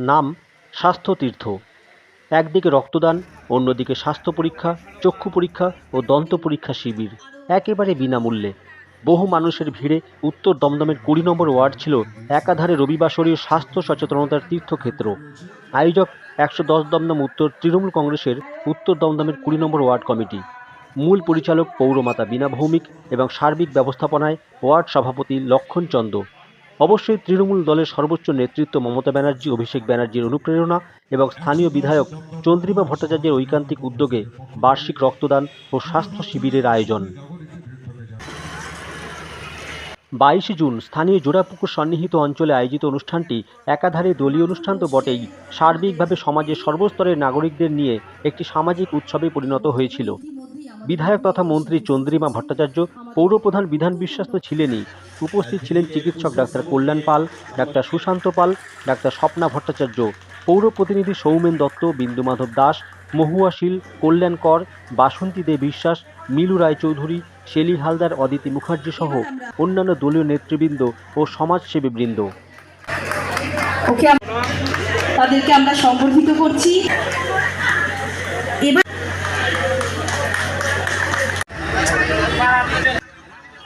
নাম স্বাস্থ্য তীর্থ। একদিকে রক্তদান, অন্যদিকে স্বাস্থ্য পরীক্ষা, চক্ষু পরীক্ষা ও দন্ত পরীক্ষা শিবির। একেবারে বিনামূল্যে। বহু মানুষের ভিড়ে উত্তর দমদমের কুড়ি নম্বর ওয়ার্ড ছিল একাধারে রবিবাসরীয় স্বাস্থ্য সচেতনতার তীর্থক্ষেত্র। আয়োজক একশো দশ দমদম উত্তর তৃণমূল কংগ্রেসের উত্তর দমদমের কুড়ি নম্বর ওয়ার্ড কমিটি। মূল পরিচালক পৌরমাতা বীণা ভৌমিক এবং সার্বিক ব্যবস্থাপনায় ওয়ার্ড সভাপতি লক্ষণ চন্দ। অবশ্যই তৃণমূল দলের সর্বোচ্চ নেতৃত্ব মমতা ব্যানার্জি, অভিষেক ব্যানার্জির অনুপ্রেরণা এবং স্থানীয় বিধায়ক চন্দ্রিমা ভট্টাচার্যের ঐকান্তিক উদ্যোগে বার্ষিক রক্তদান ও স্বাস্থ্য শিবিরের আয়োজন। বাইশে জুন স্থানীয় জোড়াপুকুর সন্নিহিত অঞ্চলে আয়োজিত অনুষ্ঠানটি একাধারে দলীয় অনুষ্ঠান তো বটেই। সার্বিকভাবে সমাজের সর্বস্তরের নাগরিকদের নিয়ে একটি সামাজিক উৎসবে পরিণত হয়েছিল। বিধায়ক তথা মন্ত্রী চন্দ্রিমা ভট্টাচার্য পৌরপ্রধান বিধান বিশ্বাস তো ছিলেনই। উপস্থিত ছিলেন চিকিৎসক doctor Kalyan Pal, doctor Sushanta Pal, doctor Swapna Bhattacharya পৌর প্রতিনিধি সৌমেন দত্ত, বিন্দুমাধব দাস, মহুয়া শীল, কল্যাণ কর, বাসন্তী দে বিশ্বাস, মিলু রায়চৌধুরী শেলি হালদার, অদিতি মুখার্জি সহ অন্যান্য দলীয় নেতৃবৃন্দ ও সমাজসেবীবৃন্দ তাদেরকে আমরা সংবর্ধিত করছি।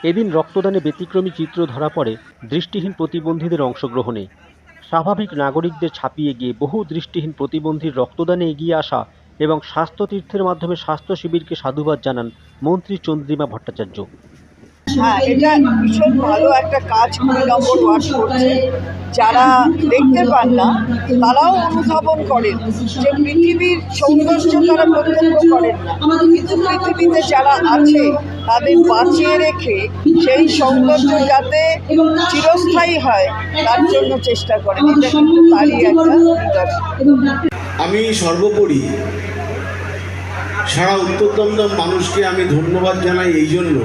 এদিন রক্তদানে ব্যতিক্রমী চিত্র ধরা পড়ে দৃষ্টিহীন প্রতিবন্ধীদের অংশগ্রহণে। স্বাভাবিক নাগরিকদের ছাপিয়ে গিয়ে বহু দৃষ্টিহীন প্রতিবন্ধীর রক্তদানে এগিয়ে আসা এবং স্বাস্থ্য তীর্থের মাধ্যমে স্বাস্থ্য শিবিরকে সাধুবাদ জানান মন্ত্রী চন্দ্রিমা ভট্টাচার্য। হ্যাঁ এটা ভীষণ ভালো একটা কাজ কুড়ি নম্বর ওয়ার্ড করছে। যারা দেখতে পান না, তারাও অনুধাবন করেন যে পৃথিবীর সৌন্দর্য তারা প্রত্যক্ষ করেন কিন্তু পৃথিবীতে যারা আছে, তাদের বাঁচিয়ে রেখে সেই সৌন্দর্য যাতে চিরস্থায়ী হয়, তার জন্য চেষ্টা করেন। এটা কিন্তু তারই একটা আমি সর্বোপরি সারা উত্তর দমদম মানুষকে আমি ধন্যবাদ জানাই এই জন্য।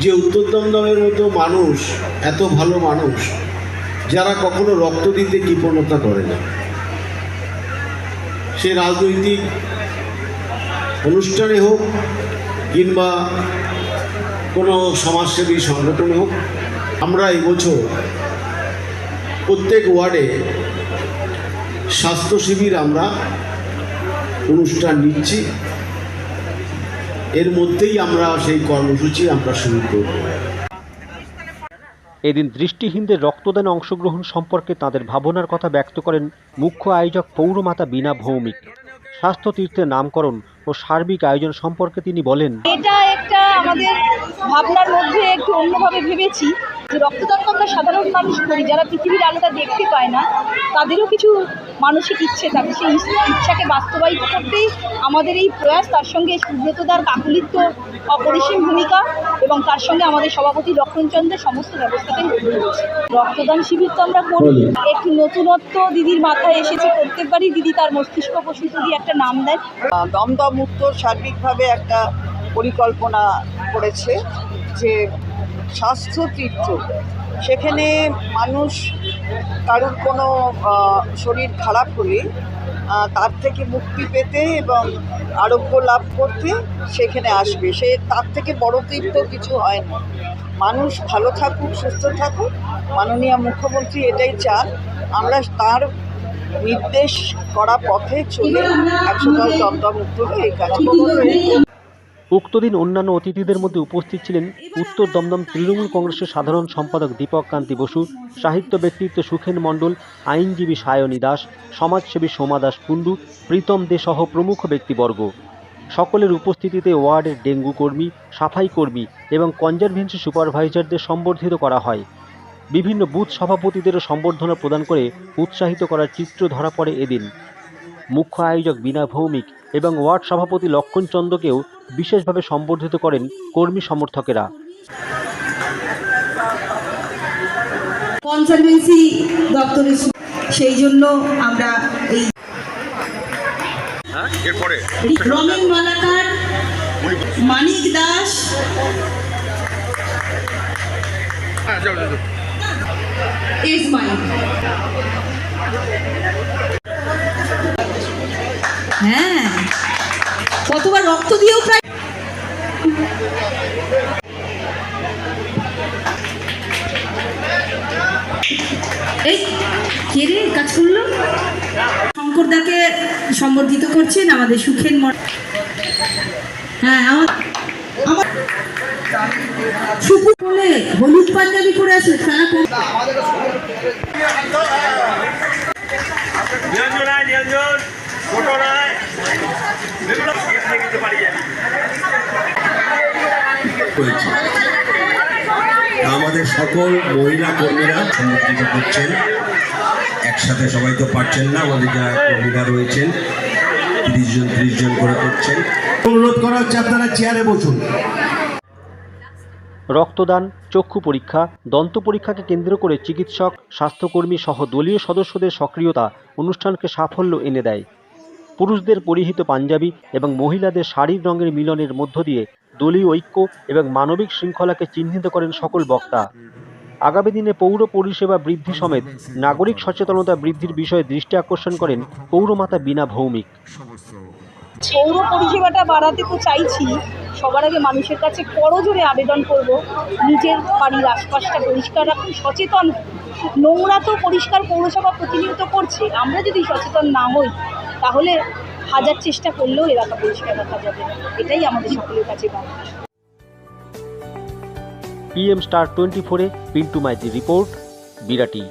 যে উত্তর দমদমের মতো মানুষ, এত ভালো মানুষ, যারা কখনো রক্ত দিতে কৃপণতা করে না। সে রাজনৈতিক অনুষ্ঠানে হোক, কিংবা কোনো সমাজসেবী সংগঠনে হোক, আমরা এবছর প্রত্যেক ওয়ার্ডে স্বাস্থ্য শিবির আমরা অনুষ্ঠান নিচ্ছি। এর মধ্যেই আমরা সেই কর্মসূচি আমরা শুরু করব। এদিন দৃষ্টিহীনদের রক্তদানে অংশগ্রহণ সম্পর্কে তাদের ভাবনার কথা ব্যক্ত করেন মুখ্য আয়োজক পৌরমাতা বিনা ভৌমিক। স্বাস্থ্য তীর্থের নামকরণ ও সার্বিক আয়োজন সম্পর্কে তিনি বলেন এটা একটা আমাদের ভাবনার মধ্যে একটু অন্যভাবে ভেবেছি যে রক্তদান আমরা সাধারণ মানুষ করি যারা পৃথিবীর আলোটা দেখতে পায় না তাদেরও কিছু মানসিক ইচ্ছে থাকে। সেই ইচ্ছাকে বাস্তবায়িত করতেই আমাদের এই প্রয়াস তার সঙ্গে সুব্রতদার কাকুলিত্ব অপরিসীম ভূমিকা এবং তার সঙ্গে আমাদের সভাপতি লক্ষণচন্দ্রের সমস্ত ব্যবস্থাতেই রয়েছে রক্তদান শিবির তো আমরা করি। একটু নতুনত্ব দিদির মাথায় এসেছে প্রত্যেকবারই দিদি তার মস্তিষ্ক প্রসূত দিয়ে একটা নাম দেয়। আহ, দমদম উত্তর সার্বিকভাবে একটা পরিকল্পনা করেছে যে স্বাস্থ্য তীর্থ। সেখানে মানুষ কারোর কোনো শরীর খারাপ হলে তার থেকে মুক্তি পেতে এবং আরোগ্য লাভ করতে সেখানে আসবে। সে তার থেকে বড় তীর্থ কিছু হয় না। মানুষ ভালো থাকুক, সুস্থ থাকুক, মাননীয় মুখ্যমন্ত্রী এটাই চান। আমরা তার নির্দেশ করা পথে চলে একশো দশ দমদম উত্তরে এই কাজ উক্ত দিন অন্যান্য অতিথিদের মধ্যে উপস্থিত ছিলেন উত্তর দমদম তৃণমূল কংগ্রেসের সাধারণ সম্পাদক দীপক কান্তি বসু, সাহিত্য ব্যক্তিত্ব সুখেন মণ্ডল, আইনজীবী সায়নী দাস, সমাজসেবী সোমা দাস কুণ্ডু, প্রীতম দে সহ প্রমুখ ব্যক্তিবর্গ। সকলের উপস্থিতিতে ওয়ার্ডের ডেঙ্গু কর্মী, সাফাই কর্মী এবং কনজারভেন্সি সুপারভাইজারদের সম্বর্ধিত করা হয়। বিভিন্ন বুথ সভাপতিদেরও সম্বর্ধনা প্রদান করে উৎসাহিত করার চিত্র ধরা পড়ে এদিন। মুখ্য আয়োজক বিনা ভৌমিক এবং ওয়ার্ড সভাপতি লক্ষণ চন্দ্রকেও বিশেষভাবে সম্বর্ধিত করেন কর্মী সমর্থকেরা। দপ্তরে সেই জন্য আমরা এই রমেন মালাকার মানিক দাস। হ্যাঁ। কতবার রক্ত দিয়েও প্রায় এই, কে রে কাজ করল? শঙ্করদাকে সম্বর্ধিত করছেন আমাদের সুখেন মন। হ্যাঁ আমার আমার সুপুর বলে হলুদ পাঞ্জাবি করে আসে খেলা করেছি। আমাদের সকল মহিলা কর্মীরা সম্মুখিত করছেন একসাথে সবাই তো পারছেন না, আমাদের যারা কর্মীরা রয়েছেন, তিরিশ জন, ত্রিশ জন করে করছেন। অনুরোধ করা হচ্ছে আপনারা চেয়ারে বসুন। রক্তদান, চক্ষু পরীক্ষা, দন্ত পরীক্ষাকে কেন্দ্র করে চিকিৎসক, স্বাস্থ্যকর্মী সহ দলীয় সদস্যদের সক্রিয়তা অনুষ্ঠানকে সাফল্য এনে দেয়। পুরুষদের পরিহিত পাঞ্জাবি এবং মহিলাদের শাড়ির রঙের মিলনের মধ্য দিয়ে দলীয় ঐক্য এবং মানবিক শৃঙ্খলাকে চিহ্নিত করেন সকল বক্তা। আগামী দিনে পৌর পরিষেবা বৃদ্ধি সমেত নাগরিক সচেতনতা বৃদ্ধির বিষয়ে দৃষ্টি আকর্ষণ করেন পৌরমাতা বিনা ভৌমিক। পৌর পরিষেবাটা বাড়াতে তো চাইছি, সবার আগে মানুষের কাছে করজোরে আবেদন করব, নিজের বাড়ির আশপাশটা পরিষ্কার রাখুন, সচেতন নোংরা তো পরিষ্কার পৌরসভা প্রতিনিয়ত করছে, আমরা যদি সচেতন না হই, তাহলে হাজার চেষ্টা করলেও এলাকা পরিষ্কার রাখা যাবে এটাই আমাদের সকলের কাছে বার্তা পিএম স্টার টোয়েন্টি ফোরে পিন্টু মাইতির রিপোর্ট বিরাটি